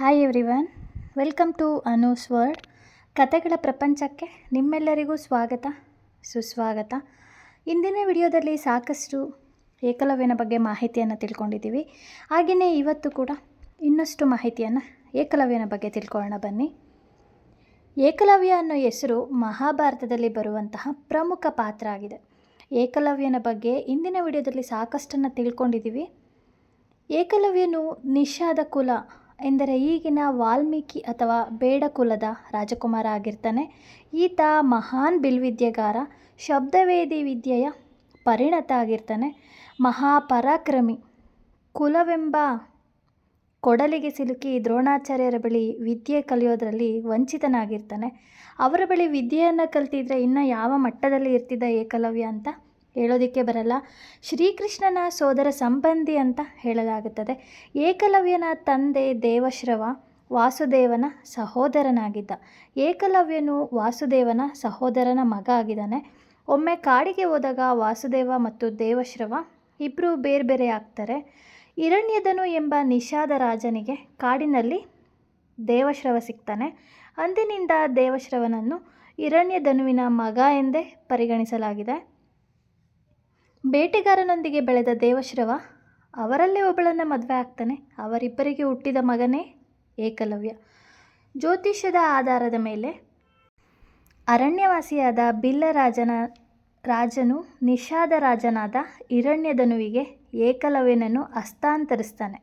Hi everyone welcome to Anu's world ಕತೆಗಳ ಪ್ರಪಂಚಕ್ಕೆ ನಿಮ್ಮೆಲ್ಲರಿಗೂ ಸ್ವಾಗತ, ಸುಸ್ವಾಗತ. ಇಂದಿನ ವಿಡಿಯೋದಲ್ಲಿ ಸಾಕಷ್ಟು ಏಕಲವ್ಯನ ಬಗ್ಗೆ ಮಾಹಿತಿಯನ್ನು ತಿಳ್ಕೊಂಡಿದ್ದೀವಿ. ಹಾಗೆಯೇ ಇವತ್ತು ಕೂಡ ಇನ್ನಷ್ಟು ಮಾಹಿತಿಯನ್ನು ಏಕಲವ್ಯನ ಬಗ್ಗೆ ತಿಳ್ಕೊಳ್ಳೋಣ ಬನ್ನಿ. ಏಕಲವ್ಯ ಅನ್ನೋ ಹೆಸರು ಮಹಾಭಾರತದಲ್ಲಿ ಬರುವಂತಹ ಪ್ರಮುಖ ಪಾತ್ರ ಆಗಿದೆ. ಏಕಲವ್ಯನ ಬಗ್ಗೆ ಇಂದಿನ ವಿಡಿಯೋದಲ್ಲಿ ಸಾಕಷ್ಟನ್ನು ತಿಳ್ಕೊಂಡಿದ್ದೀವಿ. ಏಕಲವ್ಯನು ನಿಷಾದ ಕುಲ ಎಂದರೆ ಈಗಿನ ವಾಲ್ಮೀಕಿ ಅಥವಾ ಬೇಡ ಕುಲದ ರಾಜಕುಮಾರ ಆಗಿರ್ತಾನೆ. ಈತ ಮಹಾನ್ ಬಿಲ್ವಿದ್ಯೆಗಾರ, ಶಬ್ದವೇದಿ ವಿದ್ಯೆಯ ಪರಿಣತ ಆಗಿರ್ತಾನೆ. ಮಹಾಪರಾಕ್ರಮಿ, ಕುಲವೆಂಬ ಕೊಡಲಿಗೆ ಸಿಲುಕಿ ದ್ರೋಣಾಚಾರ್ಯರ ಬಳಿ ವಿದ್ಯೆ ಕಲಿಯೋದರಲ್ಲಿ ವಂಚಿತನಾಗಿರ್ತಾನೆ. ಅವರ ಬಳಿ ವಿದ್ಯೆಯನ್ನು ಕಲ್ತಿದ್ರೆ ಇನ್ನು ಯಾವ ಮಟ್ಟದಲ್ಲಿ ಇರ್ತಿದ್ದ ಏಕಲವ್ಯ ಅಂತ? ಹೇಳೋದಕ್ಕೆ ಬರಲ್ಲ. ಶ್ರೀಕೃಷ್ಣನ ಸೋದರ ಸಂಬಂಧಿ ಅಂತ ಹೇಳಲಾಗುತ್ತದೆ. ಏಕಲವ್ಯನ ತಂದೆ ದೇವಶ್ರವ ವಾಸುದೇವನ ಸಹೋದರನಾಗಿದ್ದ. ಏಕಲವ್ಯನು ವಾಸುದೇವನ ಸಹೋದರನ ಮಗ ಆಗಿದ್ದಾನೆ. ಒಮ್ಮೆ ಕಾಡಿಗೆ ಹೋದಾಗ ವಾಸುದೇವ ಮತ್ತು ದೇವಶ್ರವ ಇಬ್ಬರು ಬೇರೆ ಬೇರೆ ಆಗ್ತಾರೆ. ಹಿರಣ್ಯದನು ಎಂಬ ನಿಷಾದ ರಾಜನಿಗೆ ಕಾಡಿನಲ್ಲಿ ದೇವಶ್ರವ ಸಿಗ್ತಾನೆ. ಅಂದಿನಿಂದ ದೇವಶ್ರವನನ್ನು ಹಿರಣ್ಯಧನುವಿನ ಮಗ ಎಂದೇ ಪರಿಗಣಿಸಲಾಗಿದೆ. ಬೇಟೆಗಾರನೊಂದಿಗೆ ಬೆಳೆದ ದೇವಶ್ರವ, ಅವರಲ್ಲೇ ಒಬ್ಬಳನ್ನು ಮದುವೆ ಆಗ್ತಾನೆ. ಅವರಿಬ್ಬರಿಗೆ ಹುಟ್ಟಿದ ಮಗನೇ ಏಕಲವ್ಯ. ಜ್ಯೋತಿಷ್ಯದ ಆಧಾರದ ಮೇಲೆ ಅರಣ್ಯವಾಸಿಯಾದ ಬಿಲ್ಲರಾಜನ ರಾಜನು ನಿಷಾದ ರಾಜನಾದ ಹಿರಣ್ಯಧನುವಿಗೆ ಏಕಲವ್ಯನನ್ನು ಹಸ್ತಾಂತರಿಸ್ತಾನೆ.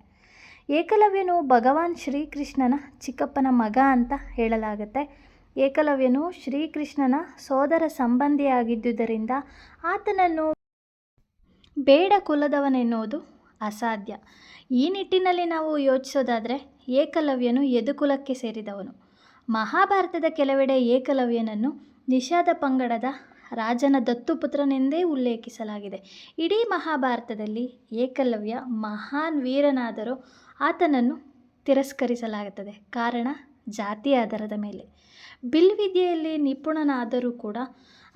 ಏಕಲವ್ಯನು ಭಗವಾನ್ ಶ್ರೀಕೃಷ್ಣನ ಚಿಕ್ಕಪ್ಪನ ಮಗ ಅಂತ ಹೇಳಲಾಗುತ್ತೆ. ಏಕಲವ್ಯನು ಶ್ರೀಕೃಷ್ಣನ ಸೋದರ ಸಂಬಂಧಿಯಾಗಿದ್ದುದರಿಂದ ಆತನನ್ನು ಬೇಡ ಕುಲದವನೆನ್ನುವುದು ಅಸಾಧ್ಯ. ಈ ನಿಟ್ಟಿನಲ್ಲಿ ನಾವು ಯೋಚಿಸೋದಾದರೆ ಏಕಲವ್ಯನು ಯದುಕುಲಕ್ಕೆ ಸೇರಿದವನು. ಮಹಾಭಾರತದ ಕೆಲವೆಡೆ ಏಕಲವ್ಯನನ್ನು ನಿಷಾದ ಪಂಗಡದ ರಾಜನ ದತ್ತುಪುತ್ರನೆಂದೇ ಉಲ್ಲೇಖಿಸಲಾಗಿದೆ. ಇಡೀ ಮಹಾಭಾರತದಲ್ಲಿ ಏಕಲವ್ಯ ಮಹಾನ್ ವೀರನಾದರೂ ಆತನನ್ನು ತಿರಸ್ಕರಿಸಲಾಗುತ್ತದೆ. ಕಾರಣ ಜಾತಿ ಆಧಾರದ ಮೇಲೆ. ಬಿಲ್ವಿದ್ಯೆಯಲ್ಲಿ ನಿಪುಣನಾದರೂ ಕೂಡ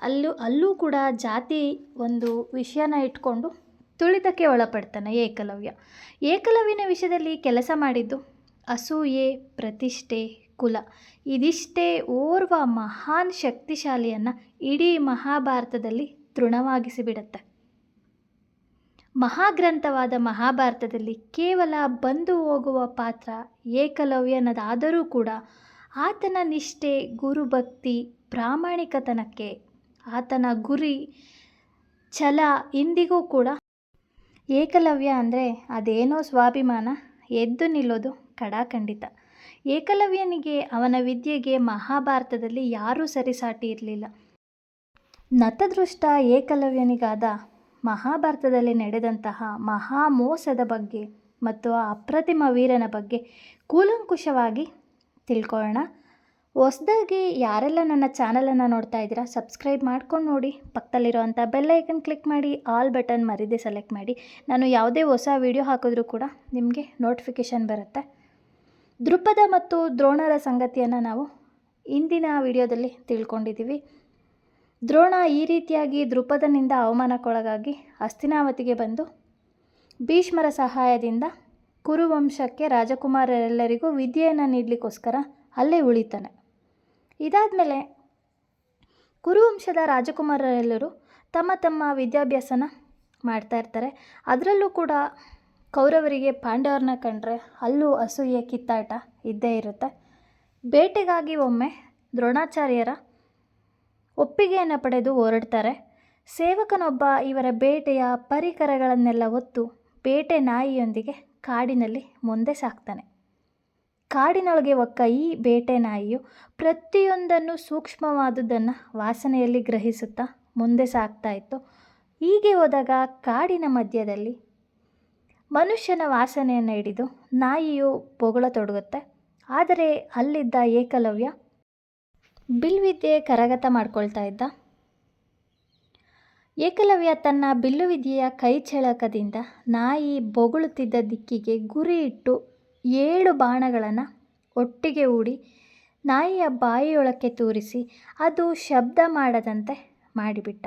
ಅಲ್ಲೂ ಅಲ್ಲೂ ಕೂಡ ಜಾತಿ ಒಂದು ವಿಷಯನ ಇಟ್ಕೊಂಡು ತುಳಿತಕ್ಕೆ ಒಳಪಡ್ತಾನೆ ಏಕಲವ್ಯ. ಏಕಲವ್ಯನ ವಿಷಯದಲ್ಲಿ ಕೆಲಸ ಮಾಡಿದ್ದು ಅಸೂಯೆ, ಪ್ರತಿಷ್ಠೆ, ಕುಲ. ಇದಿಷ್ಟೇ ಓರ್ವ ಮಹಾನ್ ಶಕ್ತಿಶಾಲಿಯನ್ನು ಇಡೀ ಮಹಾಭಾರತದಲ್ಲಿ ತೃಣವಾಗಿಸಿಬಿಡತ್ತೆ. ಮಹಾಗ್ರಂಥವಾದ ಮಹಾಭಾರತದಲ್ಲಿ ಕೇವಲ ಬಂದು ಹೋಗುವ ಪಾತ್ರ ಏಕಲವ್ಯನದಾದರೂ ಕೂಡ ಆತನ ನಿಷ್ಠೆ, ಗುರುಭಕ್ತಿ, ಪ್ರಾಮಾಣಿಕತನಕ್ಕೆ ಆತನ ಗುರಿ, ಛಲ ಇಂದಿಗೂ ಕೂಡ ಏಕಲವ್ಯ ಅಂದರೆ ಅದೇನೋ ಸ್ವಾಭಿಮಾನ. ಎದ್ದು ನಿಲ್ಲೋದು ಕಡಾಖಂಡಿತ ಏಕಲವ್ಯನಿಗೆ ಅವನ ವಿದ್ಯೆಗೆ ಮಹಾಭಾರತದಲ್ಲಿ ಯಾರೂ ಸರಿಸಾಟಿ ಇರಲಿಲ್ಲ. ನತದೃಷ್ಟ ಏಕಲವ್ಯನಿಗಾದ ಮಹಾಭಾರತದಲ್ಲಿ ನಡೆದಂತಹ ಮಹಾಮೋಸದ ಬಗ್ಗೆ ಮತ್ತು ಆ ಅಪ್ರತಿಮ ವೀರನ ಬಗ್ಗೆ ಕೂಲಂಕುಷವಾಗಿ ತಿಳ್ಕೊಳ್ಳೋಣ. ಹೊಸ್ದಾಗಿ ಯಾರೆಲ್ಲ ನನ್ನ ಚಾನಲನ್ನು ನೋಡ್ತಾ ಇದ್ದೀರಾ, ಸಬ್ಸ್ಕ್ರೈಬ್ ಮಾಡ್ಕೊಂಡು ನೋಡಿ. ಪಕ್ಕದಲ್ಲಿರೋವಂಥ ಬೆಲ್ ಬೆಲ್ಲೈಕನ್ ಕ್ಲಿಕ್ ಮಾಡಿ, ಆಲ್ ಬಟನ್ ಮರಿದೆ ಸೆಲೆಕ್ಟ್ ಮಾಡಿ. ನಾನು ಯಾವುದೇ ಹೊಸ ವೀಡಿಯೋ ಹಾಕಿದ್ರೂ ಕೂಡ ನಿಮಗೆ ನೋಟಿಫಿಕೇಷನ್ ಬರುತ್ತೆ. ದೃಪದ ಮತ್ತು ದ್ರೋಣರ ಸಂಗತಿಯನ್ನು ನಾವು ಇಂದಿನ ವಿಡಿಯೋದಲ್ಲಿ ತಿಳ್ಕೊಂಡಿದ್ದೀವಿ. ದ್ರೋಣ ಈ ರೀತಿಯಾಗಿ ದೃಪದನಿಂದ ಅವಮಾನಕ್ಕೊಳಗಾಗಿ ಅಸ್ತಿನಾವತಿಗೆ ಬಂದು ಭೀಷ್ಮರ ಸಹಾಯದಿಂದ ಕುರುವಂಶಕ್ಕೆ ರಾಜಕುಮಾರರೆಲ್ಲರಿಗೂ ವಿದ್ಯೆಯನ್ನು ನೀಡಲಿಕ್ಕೋಸ್ಕರ ಅಲ್ಲೇ ಉಳಿತಾನೆ. ಇದಾದಮೇಲೆ ಕುರುವಂಶದ ರಾಜಕುಮಾರರೆಲ್ಲರೂ ತಮ್ಮ ತಮ್ಮ ವಿದ್ಯಾಭ್ಯಾಸನ ಮಾಡ್ತಾ ಇರ್ತಾರೆ. ಅದರಲ್ಲೂ ಕೂಡ ಕೌರವರಿಗೆ ಪಾಂಡವರನ್ನ ಕಂಡ್ರೆ ಅಲ್ಲೂ ಅಸೂಯೆ, ಕಿತ್ತಾಟ ಇದ್ದೇ ಇರುತ್ತೆ. ಬೇಟೆಗಾಗಿ ಒಮ್ಮೆ ದ್ರೋಣಾಚಾರ್ಯರ ಒಪ್ಪಿಗೆಯನ್ನು ಪಡೆದು ಹೊರಡ್ತಾರೆ. ಸೇವಕನೊಬ್ಬ ಇವರ ಬೇಟೆಯ ಪರಿಕರಗಳನ್ನೆಲ್ಲ ಹೊತ್ತು ಬೇಟೆ ನಾಯಿಯೊಂದಿಗೆ ಕಾಡಿನಲ್ಲಿ ಮುಂದೆ ಸಾಕ್ತಾನೆ. ಕಾಡಿನೊಳಗೆ ಒಕ್ಕ ಈ ಬೇಟೆ ನಾಯಿಯು ಪ್ರತಿಯೊಂದನ್ನು ಸೂಕ್ಷ್ಮವಾದುದನ್ನು ವಾಸನೆಯಲ್ಲಿ ಗ್ರಹಿಸುತ್ತಾ ಮುಂದೆ ಸಾಗ್ತಾ ಇತ್ತು. ಹೀಗೆ ಹೋದಾಗ ಕಾಡಿನ ಮಧ್ಯದಲ್ಲಿ ಮನುಷ್ಯನ ವಾಸನೆಯನ್ನು ಹಿಡಿದು ನಾಯಿಯು ತೊಡಗುತ್ತೆ ಆದರೆ ಅಲ್ಲಿದ್ದ ಏಕಲವ್ಯ ಬಿಲ್ವಿದ್ಯೆ ಕರಗತ ಮಾಡ್ಕೊಳ್ತಾ ಇದ್ದ. ಏಕಲವ್ಯ ತನ್ನ ಬಿಲ್ಲುವಿದ್ಯೆಯ ಕೈ ಚಳಕದಿಂದ ನಾಯಿ ಬೊಗಳುತ್ತಿದ್ದ ದಿಕ್ಕಿಗೆ ಗುರಿ ಇಟ್ಟು ಏಳು ಬಾಣಗಳನ್ನು ಒಟ್ಟಿಗೆ ಹೂಡಿ ನಾಯಿಯ ಬಾಯಿಯೊಳಕ್ಕೆ ತೂರಿಸಿ ಅದು ಶಬ್ದ ಮಾಡದಂತೆ ಮಾಡಿಬಿಟ್ಟ.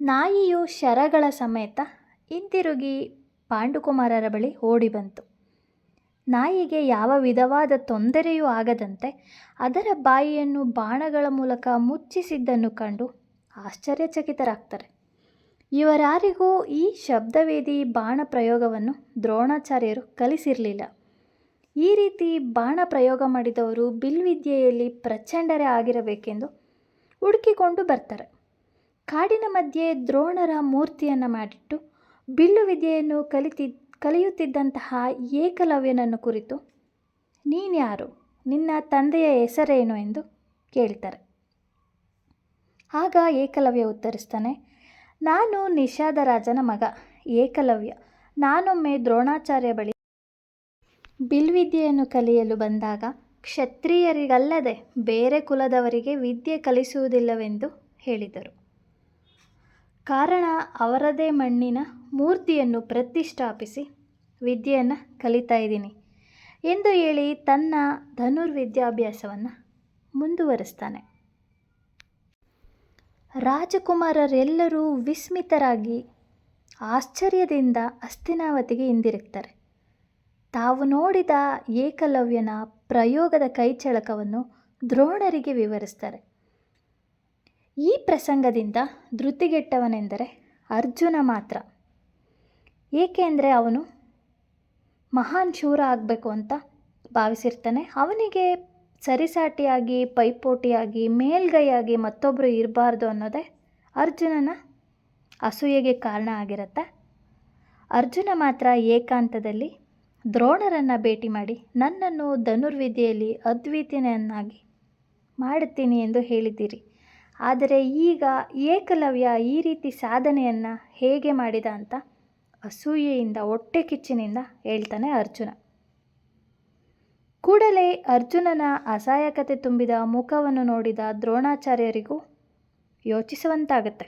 ನಾಯಿಯು ಶರಗಳ ಸಮೇತ ಹಿಂತಿರುಗಿ ಪಾಂಡುಕುಮಾರರ ಬಳಿ ಓಡಿ ಬಂತು ನಾಯಿಗೆ ಯಾವ ವಿಧವಾದ ತೊಂದರೆಯೂ ಆಗದಂತೆ ಅದರ ಬಾಯಿಯನ್ನು ಬಾಣಗಳ ಮೂಲಕ ಮುಚ್ಚಿಸಿದ್ದನ್ನು ಕಂಡು ಆಶ್ಚರ್ಯಚಕಿತರಾಗ್ತಾರೆ. ಇವರಾರಿಗೂ ಈ ಶಬ್ದವೇದಿ ಬಾಣ ಪ್ರಯೋಗವನ್ನು ದ್ರೋಣಾಚಾರ್ಯರು ಕಲಿಸಿರಲಿಲ್ಲ. ಈ ರೀತಿ ಬಾಣ ಪ್ರಯೋಗ ಮಾಡಿದವರು ಬಿಲ್ವಿದ್ಯೆಯಲ್ಲಿ ಪ್ರಚಂಡರೇ ಆಗಿರಬೇಕೆಂದು ಹುಡುಕಿಕೊಂಡು ಬರ್ತಾರೆ. ಕಾಡಿನ ಮಧ್ಯೆ ದ್ರೋಣರ ಮೂರ್ತಿಯನ್ನು ಮಾಡಿಟ್ಟು ಬಿಲ್ಲು ವಿದ್ಯೆಯನ್ನು ಕಲಿತಿ, ಕಲಿಯುತ್ತಿದ್ದಂತಹ ಏಕಲವ್ಯನನ್ನು ಕುರಿತು, ನೀನ್ಯಾರು? ನಿನ್ನ ತಂದೆಯ ಹೆಸರೇನು? ಎಂದು ಕೇಳ್ತಾರೆ. ಆಗ ಏಕಲವ್ಯ ಉತ್ತರಿಸ್ತಾನೆ, ನಾನು ನಿಷಾದ ರಾಜನ ಮಗ, ಏಕಲವ್ಯ. ನಾನೊಮ್ಮೆ ದ್ರೋಣಾಚಾರ್ಯ ಬಳಿ ಬಿಲ್ವಿದ್ಯೆಯನ್ನು ಕಲಿಯಲು ಬಂದಾಗ ಕ್ಷತ್ರಿಯರಿಗಲ್ಲದೆ ಬೇರೆ ಕುಲದವರಿಗೆ ವಿದ್ಯೆ ಕಲಿಸುವುದಿಲ್ಲವೆಂದು ಹೇಳಿದರು. ಕಾರಣ ಅವರದೇ ಮಣ್ಣಿನ ಮೂರ್ತಿಯನ್ನು ಪ್ರತಿಷ್ಠಾಪಿಸಿ ವಿದ್ಯೆಯನ್ನು ಕಲಿತಾ ಇದ್ದೀನಿ ಎಂದು ಹೇಳಿ ತನ್ನ ಧನುರ್ವಿದ್ಯಾಭ್ಯಾಸವನ್ನು ಮುಂದುವರಿಸ್ತಾನೆ. ರಾಜಕುಮಾರರೆಲ್ಲರೂ ವಿಸ್ಮಿತರಾಗಿ ಆಶ್ಚರ್ಯದಿಂದ ಅಸ್ತಿನಾವತಿಗೆ ಹಿಂದಿರುಗ್ತಾರೆ. ತಾವು ನೋಡಿದ ಏಕಲವ್ಯನ ಪ್ರಯೋಗದ ಕೈಚಳಕವನ್ನು ದ್ರೋಣರಿಗೆ ವಿವರಿಸ್ತಾರೆ. ಈ ಪ್ರಸಂಗದಿಂದ ಧೃತಿಗೆಟ್ಟವನೆಂದರೆ ಅರ್ಜುನ ಮಾತ್ರ. ಏಕೆಂದರೆ ಅವನು ಮಹಾನ್ ಶೂರ ಆಗಬೇಕು ಅಂತ ಭಾವಿಸಿರ್ತಾನೆ. ಅವನಿಗೆ ಸರಿಸಾಟಿಯಾಗಿ, ಪೈಪೋಟಿಯಾಗಿ, ಮೇಲ್ಗೈಯಾಗಿ ಮತ್ತೊಬ್ಬರು ಇರಬಾರ್ದು ಅನ್ನೋದೇ ಅರ್ಜುನನ ಅಸೂಯೆಗೆ ಕಾರಣ ಆಗಿರುತ್ತೆ. ಅರ್ಜುನ ಮಾತ್ರ ಏಕಾಂತದಲ್ಲಿ ದ್ರೋಣರನ್ನು ಭೇಟಿ ಮಾಡಿ, ನನ್ನನ್ನು ಧನುರ್ವಿದ್ಯೆಯಲ್ಲಿ ಅದ್ವಿತೀಯನನ್ನಾಗಿ ಮಾಡುತ್ತೀನಿ ಎಂದು ಹೇಳಿದ್ದೀರಿ. ಆದರೆ ಈಗ ಏಕಲವ್ಯ ಈ ರೀತಿ ಸಾಧನೆಯನ್ನು ಹೇಗೆ ಮಾಡಿದ ಅಂತ ಅಸೂಯೆಯಿಂದ, ಹೊಟ್ಟೆ ಕಿಚ್ಚಿನಿಂದ ಹೇಳ್ತಾನೆ ಅರ್ಜುನ. ಕೂಡಲೇ ಅರ್ಜುನನ ಅಸಹಾಯಕತೆ ತುಂಬಿದ ಮುಖವನ್ನು ನೋಡಿದ ದ್ರೋಣಾಚಾರ್ಯರಿಗೂ ಯೋಚಿಸುವಂತಾಗುತ್ತೆ.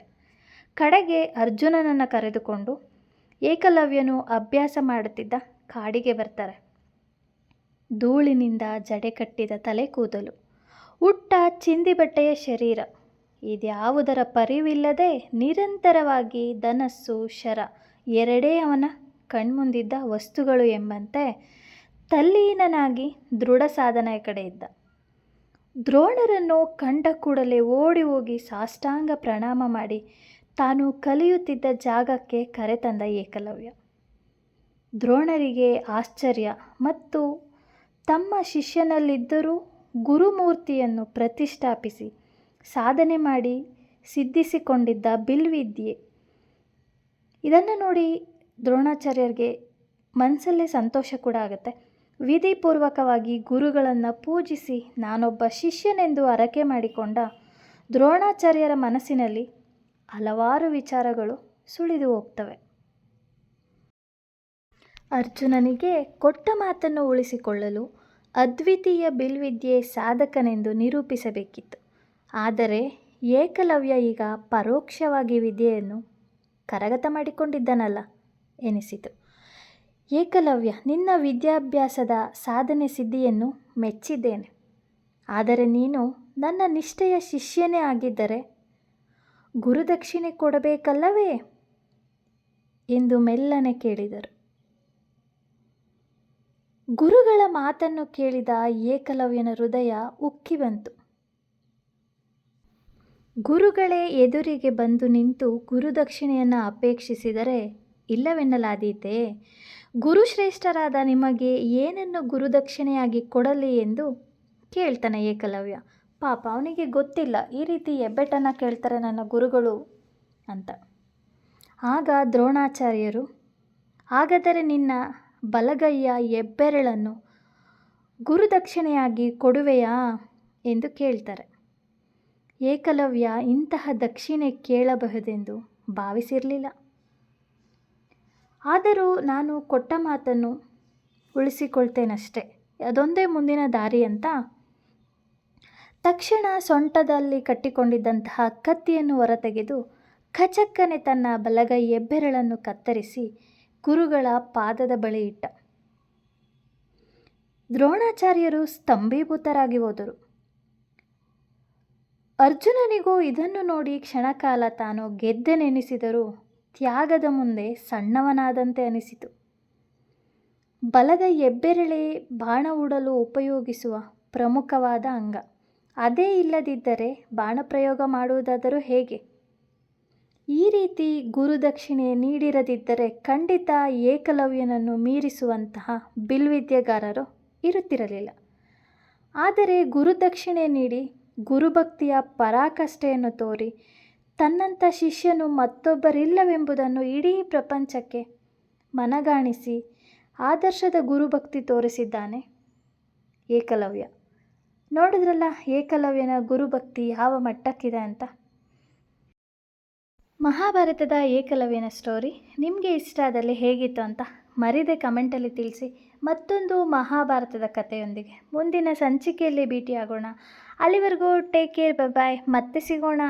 ಕಡೆಗೆ ಅರ್ಜುನನನ್ನು ಕರೆದುಕೊಂಡು ಏಕಲವ್ಯನು ಅಭ್ಯಾಸ ಮಾಡುತ್ತಿದ್ದ ಕಾಡಿಗೆ ಬರ್ತಾರೆ. ಧೂಳಿನಿಂದ ಜಡೆ ಕಟ್ಟಿದ ತಲೆ ಕೂದಲು ಉಟ್ಟ ಚಿಂದಿ ಬಟ್ಟೆಯ ಶರೀರ. ಇದ್ಯಾವುದರ ಪರಿವಿಲ್ಲದೆ ನಿರಂತರವಾಗಿ ಧನಸ್ಸು, ಶರ ಎರಡೇ ಅವನ ಕಣ್ಮುಂದಿದ್ದ ವಸ್ತುಗಳು ಎಂಬಂತೆ ತಲ್ಲೀನನಾಗಿ ದೃಢ ಸಾಧನೆಯ ಕಡೆ ಇದ್ದ. ದ್ರೋಣರನ್ನು ಕಂಡ ಕೂಡಲೇ ಓಡಿ ಹೋಗಿ ಸಾಷ್ಟಾಂಗ ಪ್ರಣಾಮ ಮಾಡಿ ತಾನು ಕಲಿಯುತ್ತಿದ್ದ ಜಾಗಕ್ಕೆ ಕರೆತಂದ ಏಕಲವ್ಯ. ದ್ರೋಣರಿಗೆ ಆಶ್ಚರ್ಯ ಮತ್ತು ತಮ್ಮ ಶಿಷ್ಯನಲ್ಲಿದ್ದರೂ ಗುರುಮೂರ್ತಿಯನ್ನು ಪ್ರತಿಷ್ಠಾಪಿಸಿ ಸಾಧನೆ ಮಾಡಿ ಸಿದ್ಧಿಸಿಕೊಂಡಿದ್ದ ಬಿಲ್ವಿದ್ಯೆ. ಇದನ್ನು ನೋಡಿ ದ್ರೋಣಾಚಾರ್ಯರಿಗೆ ಮನಸ್ಸಲ್ಲೇ ಸಂತೋಷ ಕೂಡ ಆಗುತ್ತೆ. ವಿಧಿಪೂರ್ವಕವಾಗಿ ಗುರುಗಳನ್ನು ಪೂಜಿಸಿ ನಾನೊಬ್ಬ ಶಿಷ್ಯನೆಂದು ಅರಕೆ ಮಾಡಿಕೊಂಡ ದ್ರೋಣಾಚಾರ್ಯರ ಮನಸ್ಸಿನಲ್ಲಿ ಹಲವಾರು ವಿಚಾರಗಳು ಸುಳಿದು ಹೋಗ್ತವೆ. ಅರ್ಜುನನಿಗೆ ಕೊಟ್ಟ ಮಾತನ್ನು ಉಳಿಸಿಕೊಳ್ಳಲು ಅದ್ವಿತೀಯ ಬಿಲ್ವಿದ್ಯೆ ಸಾಧಕನೆಂದು ನಿರೂಪಿಸಬೇಕಿತ್ತು. ಆದರೆ ಏಕಲವ್ಯ ಈಗ ಪರೋಕ್ಷವಾಗಿ ವಿದ್ಯೆಯನ್ನು ಕರಗತ ಮಾಡಿಕೊಂಡಿದ್ದನಲ್ಲ ಎನಿಸಿತು. ಏಕಲವ್ಯ, ನಿನ್ನ ವಿದ್ಯಾಭ್ಯಾಸದ ಸಾಧನೆ ಸಿದ್ಧಿಯನ್ನು ಮೆಚ್ಚಿದ್ದೇನೆ. ಆದರೆ ನೀನು ನನ್ನ ನಿಷ್ಠೆಯ ಶಿಷ್ಯನೇ ಆಗಿದ್ದರೆ ಗುರುದಕ್ಷಿಣೆ ಕೊಡಬೇಕಲ್ಲವೇ? ಎಂದು ಮೆಲ್ಲನೆ ಕೇಳಿದರು. ಗುರುಗಳ ಮಾತನ್ನು ಕೇಳಿದ ಏಕಲವ್ಯನ ಹೃದಯ ಉಕ್ಕಿ ಬಂತು. ಗುರುಗಳೇ ಎದುರಿಗೆ ಬಂದು ನಿಂತು ಗುರುದಕ್ಷಿಣೆಯನ್ನು ಅಪೇಕ್ಷಿಸಿದರೆ ಇಲ್ಲವೆನ್ನಲಾದೀತೆ ಗುರುಶ್ರೇಷ್ಠರಾದ ನಿಮಗೆ ಏನನ್ನು ಗುರುದಕ್ಷಿಣೆಯಾಗಿ ಕೊಡಲಿ ಎಂದು ಕೇಳ್ತಾನೆ ಏಕಲವ್ಯ. ಪಾಪ, ಅವನಿಗೆ ಗೊತ್ತಿಲ್ಲ, ಈ ರೀತಿ ಎಬ್ಬೆಟನ್ನು ಕೇಳ್ತಾರೆ ನನ್ನ ಗುರುಗಳು ಅಂತ. ಆಗ ದ್ರೋಣಾಚಾರ್ಯರು, ಹಾಗಾದರೆ ನಿನ್ನ ಬಲಗೈಯ ಹೆಬ್ಬೆರಳನ್ನು ಗುರುದಕ್ಷಿಣೆಯಾಗಿ ಕೊಡುವೆಯಾ ಎಂದು ಕೇಳ್ತಾರೆ. ಏಕಲವ್ಯ ಇಂತಹ ದಕ್ಷಿಣೆ ಕೇಳಬಹುದೆಂದು ಭಾವಿಸಿರಲಿಲ್ಲ. ಆದರೂ ನಾನು ಕೊಟ್ಟ ಮಾತನ್ನು ಉಳಿಸಿಕೊಳ್ತೇನಷ್ಟೆ. ಅದೊಂದೇ ಮುಂದಿನ ದಾರಿ ಅಂತ? ತಕ್ಷಣ ಸೊಂಟದಲ್ಲಿ ಕಟ್ಟಿಕೊಂಡಿದ್ದಂತಹ ಕತ್ತಿಯನ್ನು ಹೊರತೆಗೆದು ಖಚಕ್ಕನೆ ತನ್ನ ಬಲಗೈ ಎಬ್ಬೆರಳನ್ನು ಕತ್ತರಿಸಿ ಗುರುಗಳ ಪಾದದ ಬಳಿ ಇಟ್ಟ. ದ್ರೋಣಾಚಾರ್ಯರು ಸ್ತಂಭೀಭೂತರಾಗಿ ಹೋದರು. ಅರ್ಜುನನಿಗೂ ಇದನ್ನು ನೋಡಿ ಕ್ಷಣಕಾಲ ತಾನು ಗೆದ್ದೆನೆನಿಸಿದರೂ ತ್ಯಾಗದ ಮುಂದೆ ಸಣ್ಣವನಾದಂತೆ ಅನಿಸಿತು. ಬಲದ ಎಬ್ಬೆರಳೆ ಬಾಣ ಉಡಲು ಉಪಯೋಗಿಸುವ ಪ್ರಮುಖವಾದ ಅಂಗ. ಅದೇ ಇಲ್ಲದಿದ್ದರೆ ಬಾಣ ಪ್ರಯೋಗ ಮಾಡುವುದಾದರೂ ಹೇಗೆ? ಈ ರೀತಿ ಗುರುದಕ್ಷಿಣೆ ನೀಡಿರದಿದ್ದರೆ ಖಂಡಿತ ಏಕಲವ್ಯನನ್ನು ಮೀರಿಸುವಂತಹ ಬಿಲ್ವಿದ್ಯೆಗಾರರು ಇರುತ್ತಿರಲಿಲ್ಲ. ಆದರೆ ಗುರುದಕ್ಷಿಣೆ ನೀಡಿ ಗುರುಭಕ್ತಿಯ ಪರಾಕಷ್ಠೆಯನ್ನು ತೋರಿ ತನ್ನಂಥ ಶಿಷ್ಯನು ಮತ್ತೊಬ್ಬರಿಲ್ಲವೆಂಬುದನ್ನು ಇಡೀ ಪ್ರಪಂಚಕ್ಕೆ ಮನಗಾಣಿಸಿ ಆದರ್ಶದ ಗುರುಭಕ್ತಿ ತೋರಿಸಿದ್ದಾನೆ ಏಕಲವ್ಯ. ನೋಡಿದ್ರಲ್ಲ ಏಕಲವ್ಯನ ಗುರುಭಕ್ತಿ ಯಾವ ಮಟ್ಟಕ್ಕಿದೆ ಅಂತ? ಮಹಾಭಾರತದ ಏಕಲವ್ಯನ ಸ್ಟೋರಿ ನಿಮಗೆ ಇಷ್ಟ ಆದಲ್ಲಿ ಹೇಗಿತ್ತು ಅಂತ ಮರಿದೆ ಕಮೆಂಟಲ್ಲಿ ತಿಳಿಸಿ. ಮತ್ತೊಂದು ಮಹಾಭಾರತದ ಕಥೆಯೊಂದಿಗೆ. ಮುಂದಿನ ಸಂಚಿಕೆಯಲ್ಲಿ ಭೇಟಿಯಾಗೋಣ. ಅಲ್ಲಿವರೆಗೂ ಟೇಕ್ ಕೇರ್ ಬಾಯ್ ಮತ್ತೆ ಸಿಗೋಣ.